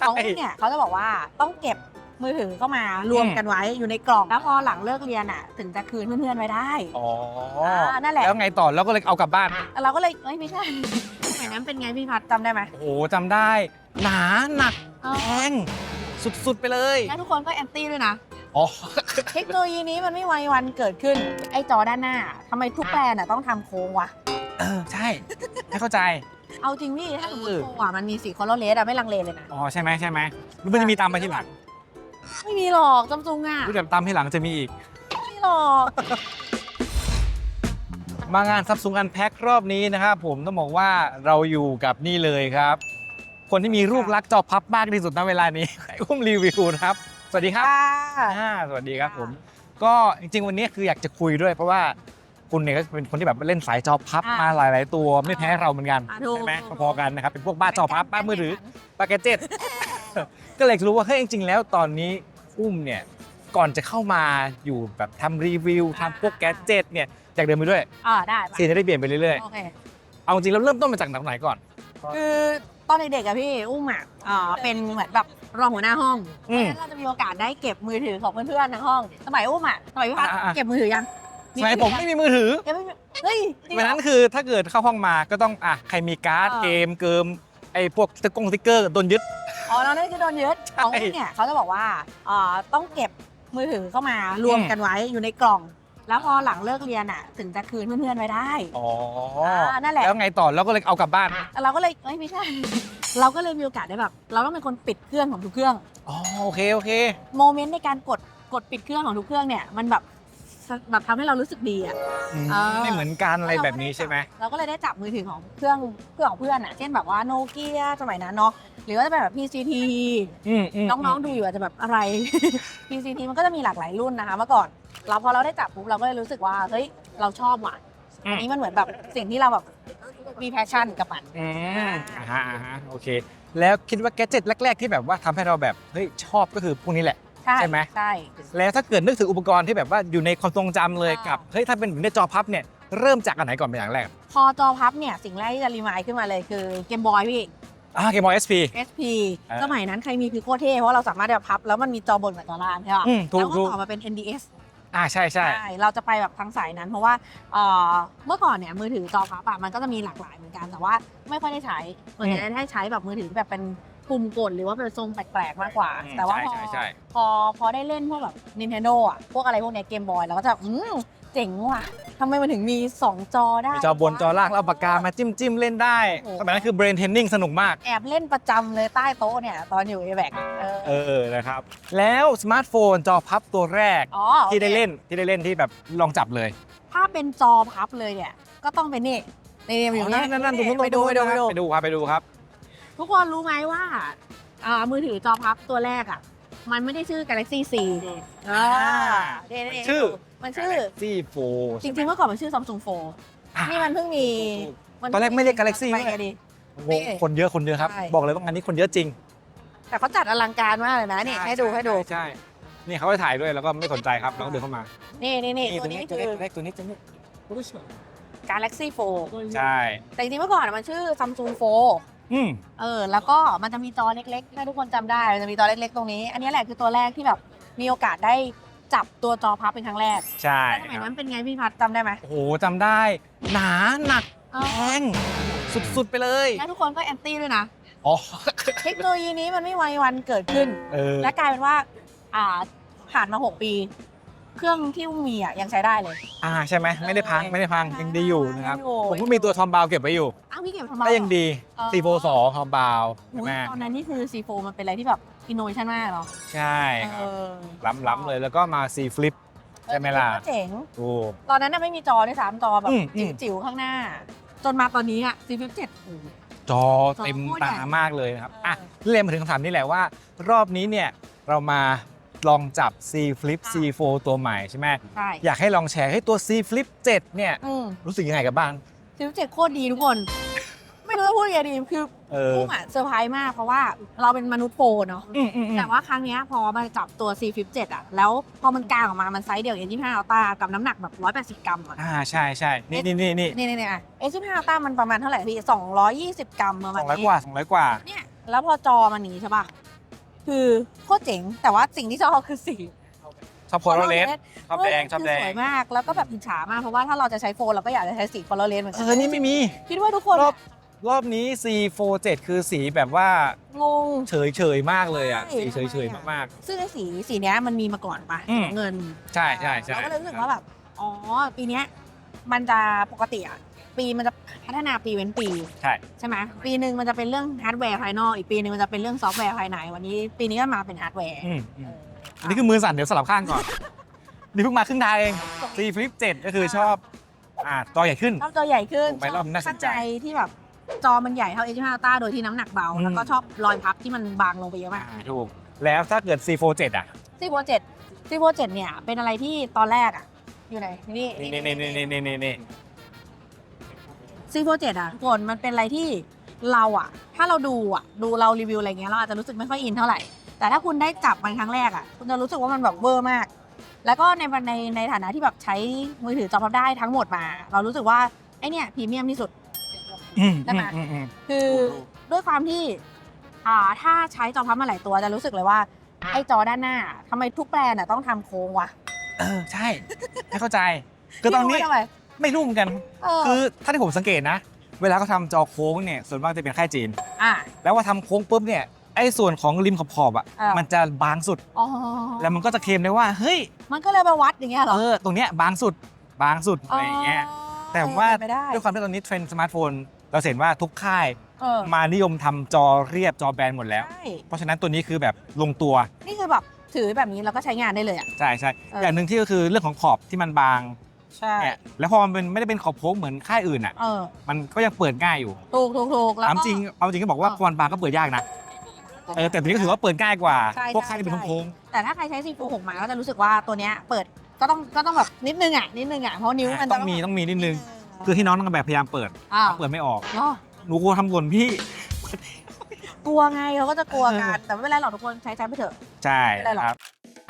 ของอุ้มเนี่ยเขาจะบอกว่าต้องเก็บมือถือเข้ามารวมกันไว้อยู่ในกล่องแล้วพอหลังเลิกเรียนอะ ถึงจะคืนเพื่อนๆไว้ได้ อ๋อนั่นแหละ แล้วไงต่อแล้วก็เลยเอากลับบ้าน เราก็เลยเอ้ยไม่ใช่สมัยนั้นเป็นไงพี่พัดจำได้ไหมโอ้โหจำได้ หนาหนักเออแพงสุดๆไปเลยแล้วทุกคนก็แอนตี้ด้วยนะอ๋อเทคโนโลยีนี้มันไม่ไววันเกิดขึ้น ไอ้จอด้านหน้าทำไมทุกแบรนด์อะต้องทำโค้งวะเออใช่ ไม่เข้าใจ เอาจริงพี่ถ้าสมมติเออโค้งอะมันมีสีคอร์เลสอะไม่ลังเลเลยนะ อ๋อใช่ไหมใช่ไหมหรือมันจะมีตามมาที่หลังไม่มีหรอกซัมซุงอะรู้จักตามที่หลังจะมีอีก ไม่มีหรอก มางานซับซุงอันแพ็ครอบนี้นะครับผมต้องบอกว่าเราอยู่กับนี่เลยครับ คนที่มีรูปลักษณ์จอพับมากที่สุดณเวลานี้ไอ้อุ้มรีวิวนะครับ สวัสดีครับ ค่ะ อ่าสวัสดีครับผม ก็จริงๆวันนี้คืออยากจะคุยด้วยเพราะว่า คุณเนี่ยก็เป็นคนที่แบบเล่นสายจอพับอ่าม มาหลาย ๆ ตัวไม่แพ้เราเหมือนกันอ่าถูกใช่ไหมถูก พอๆกันนะครับเป็นพวกบ้าจอพับบ้ามือถือปาเกจเจ็ต ก็เลยรู้ว่าเฮ้ยจริง ๆ แล้วตอนนี้อุ้มเนี่ยก่อนจะเข้ามาอยู่แบบทำรีวิวทำพวกแกจเจ็ตเนี่ยอยากเดินไปด้วยอ่าได้ปะซีนจะได้เปลี่ยนไปเรื่อย โอเค ๆ เอาจริงแล้วเริ่มต้นมาจากไหนก่อน คือตอนเด็กๆอะพี่อุ้มอะอ่าเป็นเหมือนแบบรองหัวหน้าห้องอืมเพราะฉะนั้นเราจะมีโอกาสได้เก็บมือถือของเพื่อนๆในห้อง สมัยอุ้มอะสมัยพี่พัดอ่าๆๆเก็บมือถือยัง สมัยผมไม่มีมือถือยังไม่มีเฮ้ยจริงวันเหรอนั้นคือถ้าเกิดเข้าห้องมาก็ต้องอะใครมีการ์ดเออ เกมเกิมไอ้พวกสติ๊กกงสติ๊กเกอร์โดนยึด อ๋อแล้วนั่นคือโดนยึดใช่ของอุ้มเนี่ยเขาจะบอกว่าอ่าต้องเก็บมือถือเข้ามารวมอืม กันไว้อยู่ในกล่อง แล้วพอหลังเลิกเรียนอะถึงจะคืนเพื่อนๆไว้ได้ อ๋ออานั่นแหละ แล้วไงต่อแล้วก็เลยเอากลับบ้านเราก็เลยเอ้ยไม่ใช่ เราก็เลยมีโอกาสได้แบบ เราต้องเป็นคนปิดเครื่องของทุกเครื่อง อ๋อโอเคโอเค โมเมนต์ในการกดกดปิดเครื่องของทุกเครื่องเนี่ยมันแบบ แบบทำให้เรารู้สึกดีอะ อืมเออ ไม่เหมือนกันอะไรแบบนี้ใช่ไหม เราก็เลยได้จับมือถือของเครื่องเครื่องของเพื่อนอะ เช่นแบบว่าโนเกียสมัยนั้นเนาะ หรือว่าจะเป็นแบบ PCT อืมอืมน้องๆดูอยู่อาจจะแบบอะไร PCT มันก็จะมีหลากหลายรุ่นนะคะเมื่อก่อน เราพอเราได้จับปุ๊บเราก็เลยรู้สึกว่าเฮ้ยเราชอบว่ะอือันมนี้มันเหมือนแบบสิ่งที่เราแบบมีแพชชั่นกับมัน อืมอ่าฮะอ่าฮะโอเค แล้วคิดว่าแกดเจ็ตแรก ๆ ที่แบบว่าทำให้เราแบบ เฮ้ย ชอบก็คือพวกนี้แหละ ใช่ใช่ไหมใช่แล้วถ้าเกิดนึกถึงอุปกรณ์ที่แบบว่าอยู่ในความทรงจำเลยอ่ากักับเฮ้ยถ้าเป็นในจอพับเนี่ยเริ่มจากอันไหนก่อนเป็นอย่างแรกพอจอพับเนี่ยสิ่งแรกที่จะรีมายขึ้นมาเลยคือเกมบอยพี่ อ่าเกมบอยเอสพี SP อ่าสมัยนั้นใครมีคือโคตรเท่เพราะเราสามารถแบบพับ แล้วมันมีจอบนกับจอล่างใช่ป่ะอืมถูแล้กวก็ถูก ต่อมาเป็น NDS อ่าใช่ใช่ใช่ เราจะไปแบบทางสายนั้น เพราะว่าเอ่อเมื่อก่อนเนี่ยมือถือจอพับอะมันก็จะมีหลากหลายเหมือนกันแต่ว่าไม่ค่อยได้ใช้ส่วนใหญ่จะได้ใช้แบบมือถือแบบเป็น ปุ่มกดหรือว่าเป็นทรงแปลกๆมากกว่าอืมแต่ว่าพอใช่ใช่ใช่พอพอได้เล่นพวกแบบ Nintendo อะพวกอะไรพวกเนี้เกมบอยเราก็จะอืมเจ๋งว่ะทำไมมันถึงมี 2 จอได้มีจอบนจอล่างแล้วเอาปากกามาจิ้มจิ้มเล่นได้โอ้โหสมัยนั้นคือ brain training สนุกมาก แอบเล่นประจำเลยใต้โต๊ะเนี่ย ตอนอยู่ a b a c เออเออนะครับ แล้วสมาร์ทโฟนจอพับตัวแรกอ๋อโอคที่ได้เล่นที่ได้เล่นที่แบบลองจับเลย ถ้าเป็นจอพับเลยเนี่ย ก็ต้องเป็นนี่นี่อยู่นั่นนั่นนั่นตรงนู้นไปดูไปดูไปดูไปดูครับไปดูครับ ทุกคนรู้ไหมว่าอ่ามือถือจอพับตัวแรกอะ มันไม่ได้ชื่อ Galaxy C อ่าเนี่ยเนี่ยชื่อ มันชื่อ Galaxy Fold จริงๆเมื่อก่อนมันชื่อ Samsung Fold อะนี่มันเพิ่งมีตอนแรกไม่เรียก Galaxy ไปด้วยไงดิโอ้โหคนเยอะคนเยอะครับ ใช่ บอกเลยว่างานนี้คนเยอะจริงแต่เขาจัดอลังการมากเลยนะนี่ให้ดูให้ดูใช่นี่เขาไปถ่ายด้วยแล้วก็ไม่สนใจครับแล้วก็เดินเข้ามานี่นี่นี่ตัวตัวนี้นี้คือเล็กตัวนี้ตัวนี้ Galaxy Fold ใช่ แต่จริงๆเมื่อก่อนมันชื่อ Samsung Fold อืมเออ แล้วก็มันจะมีจอเล็กๆ ถ้าทุกคนจำได้มันจะมีจอเล็กๆ ตรงนี้ อันนี้แหละคือตัวแรกที่แบบมีโอกาสได้จับตัวจอพับเป็นครั้งแรกใช่แล้วสมัยครันั้บนเป็นไงพี่พัดจำได้ไหมโอ้โหจำได้ หนาหนักเออแพงสุดๆไปเลยแล้วทุกคนก็แอนตี้ด้วยนะ อ๋อเทคโนโลยีนี้มันไม่ไววันเกิดขึ้น เออและกลายเป็นว่า อ่าผ่านมา 6 ปี เครื่องที่อุ้มมีอะยังใช้ได้เลย อ่าใช่ไหมไม่ได้พังไม่ได้พังยังดีอยู่นะครับยังอยู่ผมก็มีตัวทอมบาวเก็บไว้อยู่อ้าวพี่เก็บทำไม ก็ยังดีเออ ซีโฟสองทอมบาวโอ้ยใช่ไหมตอนนั้นนี่คือซีโฟมันเป็นอะไรที่แบบอินโนเวชันมากเนาะใช่คเอรับอล้ำๆเลยแล้วก็มาซีฟลิปใช่ไหมล่ะก็เจ๋ง ถูกตอนนั้นน่ะไม่มีจอด้วยซ้ำจอแบบอืมอืม จิ๋วๆข้างหน้า จนมาตอนนี้อะซีฟิปเจ็ด จอเต็มจอโคตรใหญ่ตามากเลยนะครับเอออ่อะเรียนมาถึงคำถามนี้แหละว่า รอบนี้เนี่ยเรามา ลองจับ C Flip C4 ตัวใหม่ใช่ไหมใช่อยากให้ลองแชร์ให้ตัว C Flip 7 เนี่ย อืมรู้สึกยังไงกับบ้างซีฟิปเจ็ดโคตรดีทุกคน ไม่รู้จะพูดยังไงดีคือเออพุ่มอะเซอร์ไพรส์มากเพราะว่าเราเป็นมนุษย์โปรเนาะ อืมอืมอืมแต่ว่าครั้งเนี้ยพอมาจับตัว C57 อะ แล้วพอมันกลางออกมา มันไซส์เดียวกับ S25 Ultra กับน้ำหนักแบบ 180 กรัมอะ อ่าใช่ใช่นี่นี่นี่นี่นี่นี่นี่อะ S25 Ultra มันประมาณเท่าไหร่พี่ 220 กรัมประสมาณองร้อยนี้กว่าสองร้อยกว่า เนี่ย แล้วพอจอมันหนีใช่ป่ะ คือโคตรเจ๋ง แต่ว่าสิ่งที่ชอบคือสีชอบโคโรเลสชอบแดงชอบแดคืงสวยมากแล้วก็แบบอิจฉามากเพราะว่าถ้าเราจะใช้โฟนเราก็อยากจะใช้สีคอร์เลนเหมือนเอกัอนี่ไม่มี คิดว่าทุกคนรอบรอบนี้ C47 คือสีแบบว่างง เฉยเฉยๆมากเลยอะใช่ สีเฉยเฉยทำไมอะมาก ซึ่งไอ้สีสีเนี้ยมันมีมาก่อนปะอืม เงินๆ ใช่ใช่ใช่เราก็เลยรู้สึกว่าแบบอ๋อปีเนี้ยมันจะปกติอะ ปีมันจะพัฒนาปีเว้นปี ใช่ ใช่ไหมปีหนึ่งมันจะเป็นเรื่องฮาร์ดแวร์ภายนอก อีกปีหนึ่งมันจะเป็นเรื่องซอฟต์แวร์ภายใน วันนี้ ปีนี้ก็มาเป็นฮาร์ดแวร์อืมอืมอันนี้คือมือสั่นเดี๋ยวสลับข้างก่อน นี่เพิ่งมาครึ่งทางเอง C Flip 7ก็คือชอบอ่าจอใหญ่ขึ้น ชอบจอใหญ่ขึ้นถูกไหมรอบนี้น่าสนใจข้งที่แบบจอมันใหญ่เท่า H5 Ultra โดยที่น้ำหนักเบาอืมแล้วก็ชอบรอยพับที่มันบางลงไปเยอะมากอ่าถูก แล้วถ้าเกิด C47 อะซีโวเจ็ดซีโวเจ็ดเนี่ยเป็นอะไรที่ตอนแรกอะอยู่ไหนนี่นี่นี่นี่นี่นี่นี่นี่ ซีโวเจ็ดอะทุกคนมันเป็นอะไรที่เราอะ ถ้าเราดูอะ ดูเรารีวิวอะไรเงี้ยเราอาจจะรู้สึกไม่ค่อยอินเท่าไหร่ แต่ถ้าคุณได้จับมันครั้งแรกอะ คุณจะรู้สึกว่ามันแบบเวอร์มาก แล้วก็ในในในฐานะที่แบบใช้มือถือจอพับได้ทั้งหมดมา เรารู้สึกว่าไอเนี่ยพรีเมียมที่สุดอืมได้ไหมอืมอืมคือด้วยความที่อ่าถ้าใช้จอพับมาหลายตัวจะรู้สึกเลยว่าไอ้จอด้านหน้าทำไมทุกแบรนด์อะต้องทำโค้งวะเออใช่ไม่เข้าใจคือตอนนี้พี่รู้ ไหมทำไมไม่รู้เหมือนกัน เออ คือถ้าที่ผมสังเกตนะ เวลาเขาทำจอโค้งเนี่ยส่วนมากจะเป็นค่ายจีน อะ แล้วว่าทำโค้งปุ๊บเนี่ยไอ้ส่วนของริมขอบๆอะอ่ามั มันจะบางสุด อ๋อแล้วมันก็จะเคลมได้ว่าเฮ้ยมันก็เลยมาวัดอย่างเงี้ยเหรอเออตรงเนี้ยบางสุดบางสุดอะไรอย่างเงี้ยแต่ว่าเป็นไปได้ด้วยความที่ตอนนี้เทรนด์สมาร์ทโฟน เราเห็นว่าทุกค่ายเออมานิยมทำจอเรียบจอแบนหมดแล้ว ใช่เพราะฉะนั้นตัวนี้คือแบบลงตัว นี่คือแบบถือแบบนี้แล้วก็ใช้งานได้เลยอะ ใช่ใช่เออออ ย่างหนึ่งที่ก็คือเรื่องของขอบที่มันบาง ใช่ เนี่ยแล้วพอมันเป็นไม่ได้เป็นขอบโค้งเหมือนค่ายอื่นอะ เออ มันก็ยังเปิดง่ายอยู่ถูกถูกถูกแล้วถามก็ จริงเอาจริงก็บอกว่าเออพรบางก็เปิดยากนะเออแต่ตัวนี้ก็ถือว่าเปิดง่ายกว่า ใช่พวกใช่ค่ายที่เป็นใช่ โค้งแต่ถ้าใครใช้ซีโฟหกมาก็จะรู้สึกว่าตัวเนี้ยเปิดก็ต้องก็ต้องแบบนิดนึงอะนิดนึงอะเพราะนิ้วมันๆต้องมีต้องมีนิดนึง คือที่น้องต้องแบบพยายามเปิดอ่าเปิดไม่ออกเนาะหนูกลัวทำหล่นพี่กลัวไงเขาก็จะกลัวกันแต่ไม่เป็นไรหรอกทุกคนใช้ใช้ไปเถอะ ใช่ไม่ได้หรอก ครับ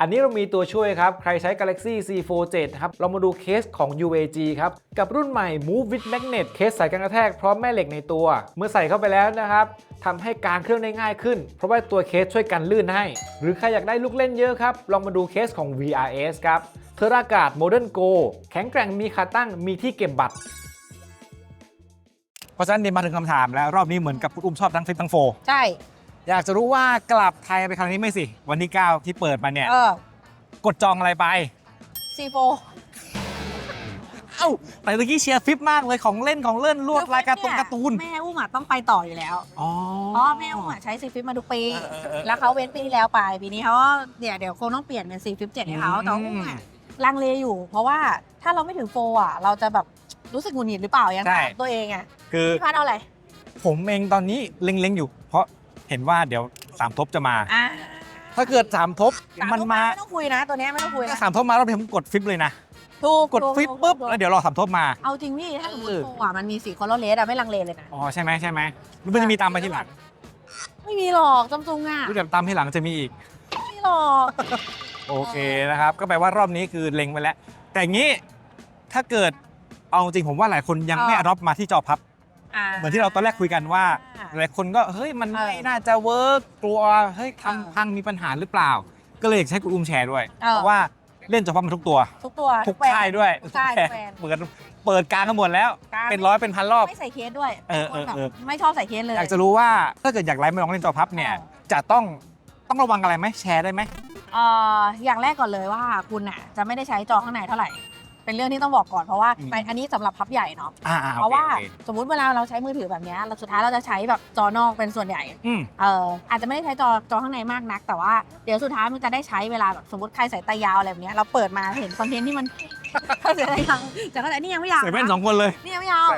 อันนี้เรามีตัวช่วยครับ ใครใช้ Galaxy C47 ครับ เรามาดูเคสของ UAG ครับ กับรุ่นใหม่ Move with Magnet เคสใส่กันกระแทกพร้อมแม่เหล็กในตัว เมื่อใส่เข้าไปแล้วนะครับทำให้การเครื่องได้ง่ายขึ้น เพราะว่าตัวเคสช่วยกันลื่นให้ หรือใครอยากได้ลูกเล่นเยอะครับ ลองมาดูเคสของ VRS ครับเทอร์ากาด Modern Go แข็งแกร่งมีขาตั้งมีที่เก็บบัตรเพราะฉะนั้นเนี่ยมาถึงคำถามแล้วรอบนี้เหมือนกับคุณอุ้มชอบทั้งฟลิปทั้งโฟใช่ อยากจะรู้ว่ากลับไทยไปครั้งนี้ไม่สิ วันที่ 9 ที่เปิดมาเนี่ย เออกดจองอะไรไป ซีโฟ เอ้าแต่ตะกี้เชียร์ฟลิปมากเลยของเล่นของเล่นลวดลายการ์ตูนการ์ตูน แม่อุ้มอะต้องไปต่ออยู่แล้ว อ๋อเพราะแม่อุ้มอะใช้ซีฟิปมาทุกปี เออเออเออ แล้วเขาเว้นปีที่แล้วไปปีนี้เขาก็เดี๋ยวเดี๋ยวคงต้องเปลี่ยนเป็นซีฟิปเจ็ดให้เขาอืมแต่อุ้มอะลังเลอยู่ เพราะว่าถ้าเราไม่ถึงโฟอะเราจะแบบรู้สึกหงุดหงิดหรือเปล่ายังใช่ ถามตัวเองอะคือ พี่พัดเอาอะไร ผมเองตอนนี้เล็งๆอยู่ เพราะเห็นว่าเดี๋ยวสามทบจะมา อ่าถ้าเกิดสามทบสมันมาไม่ต้องคุยนะ ตัวเนี้ยไม่ต้องคุยถ้านะสามทบมาเราเดี๋ยวผมกดฟลิปเลยนะถูกกดถูฟลิปถูกปุ๊บถูกแล้วเดี๋ยวรอสามทบมา เอาจริงพี่ถ้าสมมติเออโฟอะมันมีสีคอร์เลสอะไม่ลังเลเลยนะ อ๋อใช่ไหมใช่ไหมหรือมันจะมีตามมาทีหลังไม่มีหรอกจำซุงอะรู้จักตามทีหลังจะมีอีก ไม่มีหรอกโอเคนะครับ ก็แปลว่ารอบนี้คือเล็งไปแล้ว แต่อย่างนี้ถ้าเกิดเอาจริงผมว่าหลายคนยังไม่อดอปมาที่จอพับ อ่า เหมือนที่เราตอนแรกคุยกันว่าอ่าหลายคนก็เฮ้ยมันเออไม่น่าจะเวิร์กกลัวเฮ้ยเออทำพังมีปัญหาหรือเปล่า ก็เลยอยากจะให้คุณอุ้มแชร์ด้วย เออ เพราะว่าเล่นจอพับมาทุกตัว ทุกตัวทุกแบรนค่ายด้วยทุกค่ายทุกแบรนด์ เปิดเปิดกลางกันหมดแล้ว กลาง เป็นร้อยเป็นพันรอบ ไม่ใส่เคสด้วยเออเออเออไม่ชอบใส่เคสเลย อยากจะรู้ว่าถ้าเกิดอยากไลฟ์มาลองเล่นจอพับเนี่ยเออ จะต้องต้องระวังอะไรไหมแชร์ได้ไหม เอ่ออย่างแรกก่อนเลยว่าคุณอะจะไม่ได้ใช้จอข้างในเท่าไหร่ เป็นเรื่องที่ต้องบอกก่อนเพราะว่าในอันนี้สำหรับพับใหญ่เนาะอ่าอ่าเพราะว่าโอคสมมุติเวลาเราใช้มือถือแบบเนี้ยเราสุดท้ายเราจะใช้แบบจอนอกเป็นส่วนใหญ่ อืม เอออาจจะไม่ได้ใช้จอจอข้างในมากนัก แต่ว่าเดี๋ยวสุดท้ายมันจะได้ใช้เวลาแบบสมมติใครสายตายาวอะไรแบบเนี้ยเราเปิดมาเห็นคอนเทนต์ที่มันใครสายตายาวจะเข้าใจนี่ยังไม่ยาวใส่แว่นสองคนเลยนี่ยังไม่ยาว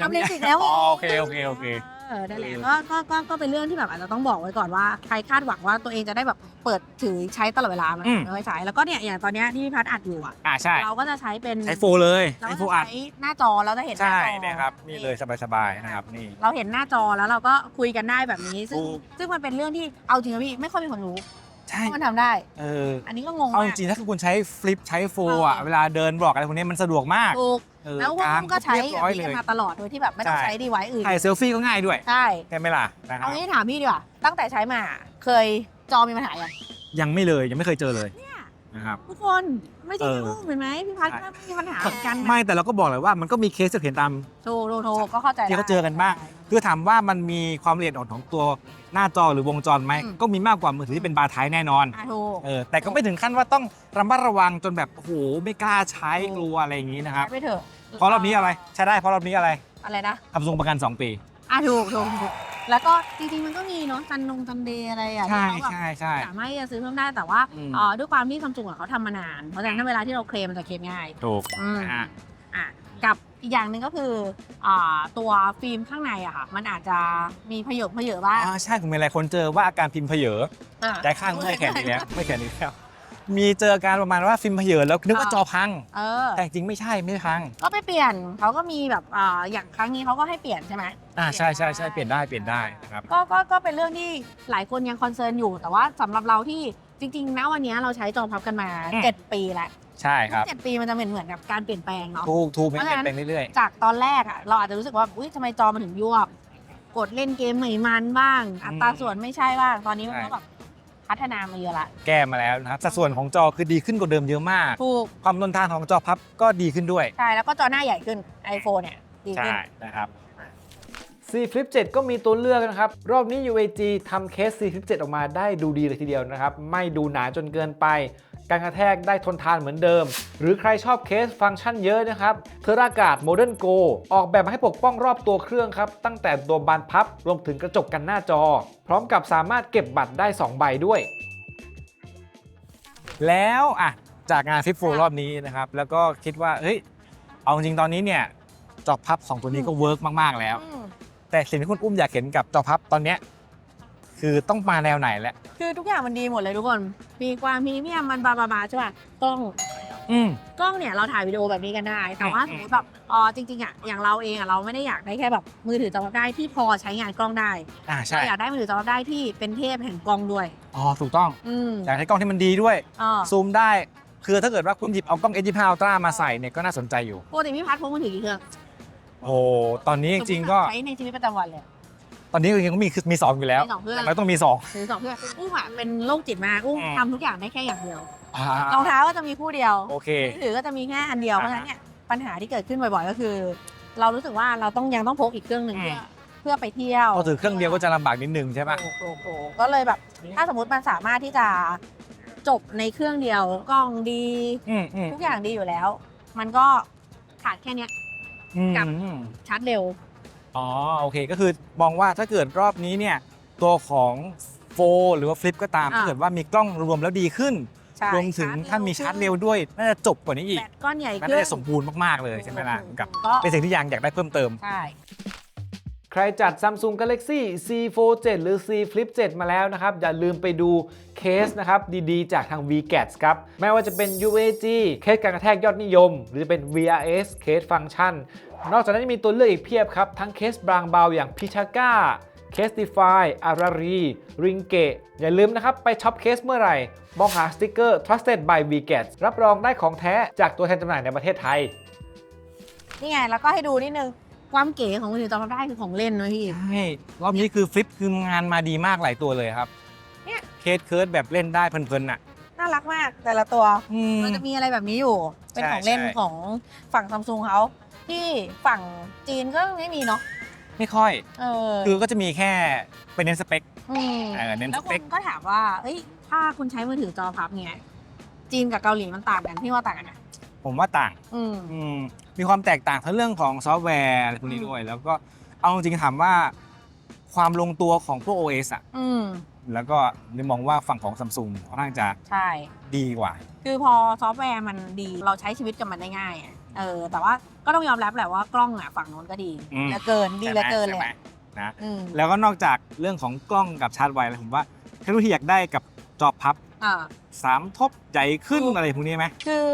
ทำเลสิกแล้วอ๋อโอเคโอเคโอเคเอ อนั่นแหละก็ก็ก็ก็เป็นเรื่องที่แบบอาจจะต้องบอกไว้ก่อนว่าใครคาดหวังว่าตัวเองจะได้แบบเปิดถือใช้ตลอดเวลามันอืม ไม่ใช้แล้วก็เนี่ยอย่างตอนเนี้ยที่พี่พัดอัดอยู่อะ อ่าใช่เราก็จะใช้เป็นใช้โฟเลยเราใช้ก็โฟจะอัด ใช้หน้าจอเราจะเห็นหน้าใช่จอเนะครับนี่เลยสบายๆนะครับนี่ เราเห็นหน้าจอแล้วเราก็คุยกันได้แบบนี้ ซึ่งถูก ซึ่งมันเป็นเรื่องที่เอาจริงนะพี่ไม่ค่อยมีคนรู้ใช่ว่ามันทำได้ เอออันนี้ก็งงเอาจมาก ริงๆถ้าคุณใช้ฟลิปใช้โฟอะเออเวลาเดินบอกอะไรพวกนี้มันสะดวกมาก ถูก เออแล้วพวกกลางผมก็ใช้เรียบร้อยแบบเลนี้ยมาตลอดโดยที่แบบไม่ต้องใช่ ใช้ดีไว้อื่นถ่ายเซลฟี่ก็ง่ายด้วย ใช่ใช่ไหมล่ะนะครัเอาบงี้ถามพี่ดีกว่าตั้งแต่ใช้มา เคยจอมีปัญหาอย่างยังไม่เลยยังไม่เคยเจอเลย นะครับ ทุกคนไม่ใช่เออ แค่อุ้มเห็นไหมพี่พัดก็มีปัญหาเหมือนกันนะไม่แต่เราก็บอกเลยว่ามันก็มีเคสที่เห็นตาม โทรโทรโทรก็เข้าใจที่เขาเจอกันบ้าง คือถามว่ามันมีความละเอียดอ่อนของตัวหน้าจอหรือวงจรไหมอืม ก็มีมากกว่ามือถือที่เป็นบาร์ไทป์แน่นอนอะถูกเออแต่ก็ไม่ถึงขั้นว่าต้องระมัดระวังจนแบบโอ้โหไม่กล้าใช้ถูก กลัวอะไรอย่างนี้นะครับไปเถอะเพราะรอบนี้อะไรใช้ได้เพราะรอบนี้อะไรอะไรนะทำทรงประกัน 2 ปี อะถูกถูกถูก แล้วก็จริงๆมันก็มีเนาะจันนงจันเดย์อะไรอะใช่ที่เขาแบบใช่ใช่ สามารถที่จะซื้อเพิ่มได้แต่ว่าอืม เอ่อด้วยความที่ซัมซุงอะเขาทำมานานเพราะฉะนั้นถ้าเวลาที่เราเคลมมันจะเคลมง่าย ถูกอืม นะฮะ อะกับอีกอย่างหนึ่งก็คืออ่าตัวฟิล์มข้างในอะค่ะ มันอาจจะมีผยกผยบ้างอ่าใช่ผมมีหลายคนเจอว่าอาการพิมพ์เพเยออะ ใจข้างไม่แขนอีกแล้วไม่แขนอีกแล้ว มีเจออาการประมาณว่าฟิล์มเพเยอแล้วนึกว่าจอพัง เออ แต่จริงไม่ใช่ไม่พัง ก็ไปเปลี่ยนเขาก็มีแบบอ่าอย่างครั้งนี้เขาก็ให้เปลี่ยนใช่ไหมอ่าใช่ใช่ใช่เปลี่ยนได้เปลี่ยนได้นะครับก็ก็ก็เป็นเรื่องที่หลายคนยังคอนเซิร์นอยู่ แต่ว่าสำหรับเราที่จริงๆนะวันนี้เราใช้จอพับกันมาอืม7ปีแล้วใช่ครับเจ็ดปีมันจะเหมือนเหมือนกับการเปลี่ยนแปลงเนาะถูกถูกเปลี่ยนเพราะฉะนั้นแปลงเรื่อยจากตอนแรกอะเราอาจจะรู้สึกว่าอุ้ยทำไมจอมันถึงยวบกดเล่นเกมใหม่มันบ้าง อัตราส่วนไม่ใช่บ้างตอนนี้มันก็แบบ พัฒนามาเยอะละๆแก้มาแล้วนะครับ สัดส่วนของจอคือดีขึ้นกว่าเดิมเยอะมาก ถูก ความทนทานของจอพับก็ดีขึ้นด้วย ใช่ แล้วก็จอหน้าใหญ่ขึ้น iPhone เนี่ยดีขึ้น ใช่นะครับ C Flip 7 ก็มีตัวเลือกนะครับ รอบนี้ UAG ทำเคส C Flip 7 ออกมาได้ดูดีเลยทีเดียวนะครับ ไม่ดูหนาจนเกินไป การกระแทกได้ทนทานเหมือนเดิม หรือใครชอบเคสฟังก์ชันเยอะนะครับเทอรากาด Modern Go ออกแบบมาให้ปกป้องรอบตัวเครื่องครับ ตั้งแต่ตัวบานพับรวมถึงกระจกกันหน้าจอ พร้อมกับสามารถเก็บบัตรได้ 2 ใบด้วย แล้วอะจากงานฟิปโฟรอบนี้นะครับ แล้วก็คิดว่าเฮ้ยเอาจริงตอนนี้เนี่ยจอพับ 2 ตัวนี้ก็เวิร์กมาก ๆ แล้ว แต่สิ่งที่คุณอุ้มอยากเห็นกับจอพับตอนเนี้ยคือต้องมาแนวไหนแหละ คือทุกอย่างมันดีหมดเลยทุกคน มีความพรีเมียมมันบาบาบาใช่ป่ะ กล้อง อืม กล้องเนี่ยเราถ่ายวิดีโอแบบนี้กันได้ แต่ว่าอืมสมมติแบบอ๋อจริงๆอะอย่างเราเองอะเราไม่ได้อยากได้แค่แบบมือถือจอพับได้ที่พอใช้งานกล้องได้อ่าใช่ เราอยากได้มือถือจอพับได้ที่เป็นเทพแห่งกล้องด้วย อ๋อ ถูกต้อง อืมอยากให้กล้องที่มันดีด้วย อ๋อซูมได้ คือถ้าเกิดว่าคุณหยิบเอากล้อง S25 Ultra มาใส่เนี่ยก็น่าสนใจอยู่ ปกติพี่พัดพกมือถือกี่เครื่อง โอ้ตอนนี้จริงๆก็ ใช้ในชีวิตประจำวันเลย ตอนนี้จริงๆก็มีคือมีสองอยู่แล้วมีสองเครื่องแล้วต้องมีสองถือสองเครื่องอุ้มอะเป็นโรคจิตมากอุ้มอืม ทำทุกอย่างได้แค่อย่างเดียวอ่ารองเท้าก็จะมีคู่เดียวโอเค มือถือก็จะมีแค่อันเดียวอ่าเพราะฉะนั้นเนี่ยปัญหาที่เกิดขึ้นบ่อยๆ ก็คือ เรารู้สึกว่าเราต้องยังต้องพกอีกเครื่องหนึ่งอืมเพื่อเพื่อไปเที่ยวพอถือเครื่องเดียวก็จะลำบากนิดนึงใช่ปะโอ้โหโอ้โหก็เลยแบบ ถ้าสมมติมันสามารถที่จะจบในเครื่องเดียวกล้องดี อืมอืมทุกอย่างดีอยู่แล้ว มันก็ขาดแค่เนี้ยอืม กับอืมชาร์จเร็ว อ๋อโอเคก็คือมองว่าถ้าเกิดรอบนี้เนี่ยตัวของโฟหรือว่าฟลิปก็ตามอ่า ถ้าเกิดว่ามีกล้องรวมแล้วดีขึ้น ใช่รวมถึงถ้ามีชาร์จเร็วด้วยน่าจะจบกว่านี้อีกแบตก้อนใหญ่น่าขึ้นจะสมบูรณ์มากๆเลยใช่ไหมล่ะกับก็เป็นสิ่งที่ยังอยากได้เพิ่มเติม ใช่ ใครจัด Samsung Galaxy C Fold 7 หรือ C Flip 7 มาแล้วนะครับ อย่าลืมไปดูเคสนะครับ ดีๆ จากทาง VGATS ครับ ไม่ว่าจะเป็น UAG เคสการกระแทกยอดนิยม หรือจะเป็น VRS เคสฟังก์ชัน นอกจากนั้นมีตัวเลือกอีกเพียบครับ ทั้งเคสบางเบาอย่าง Pichaka เคส Defy Arari Ringgit อย่าลืมนะครับ ไปช็อปเคสเมื่อไหร่ มองหาสติกเกอร์ Trusted by VGATS รับรองได้ของแท้จากตัวแทนจำหน่ายในประเทศไทย นี่ไง แล้วก็ให้ดูนิดนึง ความเก๋ของมือถือจอพับได้คือของเล่นนะพี่ ใช่รอบนี้คือฟลิปคืองานมาดีมากหลายตัวเลยครับเนี่ย เคสเคิร์ดแบบเล่นได้เพลินๆน่ะ น่ารักมากแต่ละตัว อืม มันจะมีอะไรแบบนี้อยู่ เป็นใช่ของเล่นใช่ ของฝั่งซัมซุงเขาที่ฝั่งจีนก็ไม่มีเนาะ ไม่ค่อย เออคือก็จะมีแค่เป็นเน้นสเปค มเออเน้นแล้สวเปคคนก็ถามว่า เอ้ย ถ้าคุณใช้มือถือจอพับเนี่ยจีนกับเกาหลีมันต่างกันพี่ว่าต่างกันไหม ผมว่าต่างอืมอืมมีความแตกต่างทั้งเรื่องของซอฟต์แวร์อะไรพวกนี้อืมด้วย แล้วก็เอาจริงๆถามว่าความลงตัวของพวก OS อะอืมแล้วก็นี่มองว่าฝั่งของซัมซุงค่อนข้างจะใช่ ดีกว่า คือพอซอฟต์แวร์มันดีเราใช้ชีวิตกับมันได้ง่ายอะเออ แต่ว่าก็ต้องยอมรับแหละว่ากล้องอะฝั่งโน้นก็ดีอืม เหลือเกินดีเหลือเกินเลยใช่ไหมอะนะ อืมแล้วก็นอกจากเรื่องของกล้องกับชาร์จไวแล้วผมว่าเทคโนโลยีอยากได้กับจอพับอ่า สามทบใหญ่ขึ้นถูกอะไรพวกนี้ไหม คือ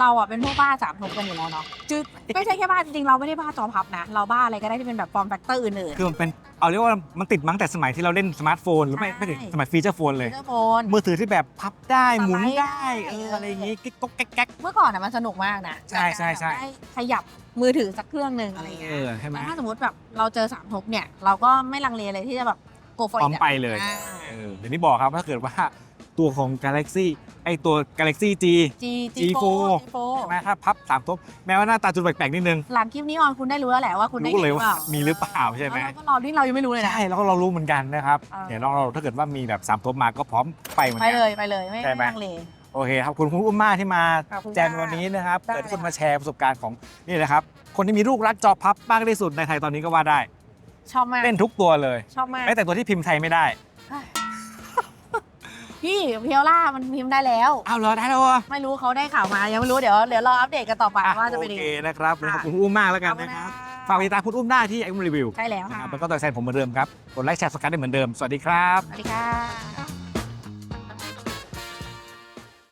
เราอะเป็นพวกบ้าสามทบกันอยู่แล้วเนาะคือไม่ใช่แค่บ้าจริงๆเราไม่ได้บ้าจอพับนะ เราบ้าอะไรก็ได้ที่เป็นแบบฟอร์มแฟกเตอร์อื่นๆคือมันเป็นเอาเรียกว่ามันติดมั้งแต่สมัยที่เราเล่นสมาร์ทโฟนหรือไม่ใช่ไม่ถึงสมัยฟีเจอร์โฟนเลยเจอร์โฟน มือถือที่แบบพับได้หมุนสไลด์ได้ได้เอออะไรอย่างงี้กิ๊กก๊กแก๊กแก๊ก เมื่อก่อนอะมันสนุกมากนะใช่ใช่ใช่ ได้ขยับมือถือสักเครื่องหนึ่งอะไรอย่างเงี้เอยอใช่ไหมแล้วถ้าสมมติแบบเราเจอสามทบเนี่ย เราก็ไม่ลังเลเลยที่จะแบบ go for พร้อม it ะไปเลย อ่า เออเดี๋ยวนี้บอกครับถ้าเกิดว่า ตัวของ Galaxy ไอตัว Galaxy G G G4 G4 ใช่ไหมถ้าพับสามทบแม้ว่าหน้าตาจุดแปลกๆนิดนึง หลังคลิปนี้ออนคุณได้รู้แล้วแหละว่าคุณได้รู้เลยห็นว่ามีหรือเปล่าใช่ไหมแล้วก็รอที่เรายังไม่รู้เลยนะใช่แล้วก็เรารู้เหมือนกันนะครับเออเดี๋ยวเราถ้าเกิดว่ามีแบบสามทบมาก็พร้อมไปเหมือนไปกันเลยไปเลยไม่ใช่ไหมไม่ลังเลโอเคครับคุณคุณอุ้มมากที่มาขอบคุณแจมค่ะวันนี้นะครับได้เกิดคนค่ะมาแชร์ประสบการณ์ของนี่นะครับคนที่มีลูกรักจอพับมากที่สุดในไทยตอนนี้ก็ว่าได้ ชอบมากเล่นทุกตัวเลยชอบมากแม้แต่ตัวที่พิมพ์ไทยไม่ได้ พี่เพียวล่ามันพิมพ์ได้แล้ว อ้าวเหรอได้แล้วเหรอไม่รู้เขาได้ข่าวมา ยังไม่รู้เดี๋ยวเดี๋ยวรออัปเดตกันต่อไปอะว่าจะโอเป็นยังเคไงนะครับขค่ะอบคุณคุณอุ้มมากแล้วกันนะครับ ฝากติดตามคุณอุ้มได้ที่ไออุ้มรีวิวใช่แล้วนะค่ะครับแล้วก็ตัวแทนผมเหมือนเดิมครับ กดไลค์แชร์สกัดได้เหมือนเดิม สวัสดีครับ สวัสดีค่ะ